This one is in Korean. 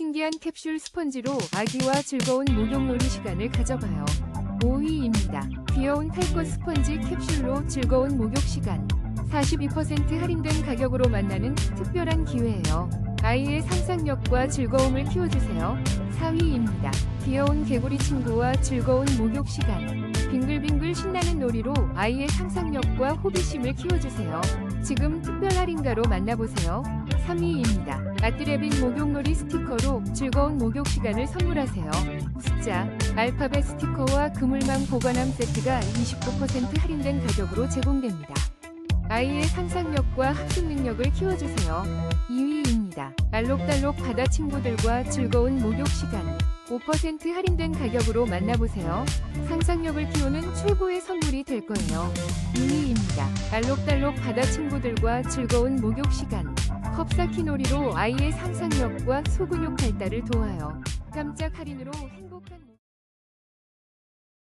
신기한 캡슐 스펀지로 아기와 즐거운 목욕놀이 시간을 가져봐요. 5위입니다. 귀여운 탈것 스펀지 캡슐로 즐거운 목욕 시간. 42% 할인된 가격으로 만나는 특별한 기회예요. 아이의 상상력과 즐거움을 키워주세요. 4위입니다. 귀여운 개구리 친구와 즐거운 목욕 시간. 빙글빙글 신나는 놀이로 아이의 상상력과 호기심을 키워주세요. 지금 특별 할인가로 만나보세요. 3위입니다. 아뜨레빈 목욕놀이 스티커로 즐거운 목욕 시간을 선물하세요. 숫자, 알파벳 스티커와 그물망 보관함 세트가 29% 할인된 가격으로 제공됩니다. 아이의 상상력과 학습 능력을 키워주세요. 2위입니다. 알록달록 바다 친구들과 즐거운 목욕 시간. 5% 할인된 가격으로 만나보세요. 상상력을 키우는 최고의 선물이 될 거예요. 2위입니다. 알록달록 바다 친구들과 즐거운 목욕 시간. 컵쌓기 놀이로 아이의 상상력과 소근육 발달을 도와요. 깜짝 할인으로 행복한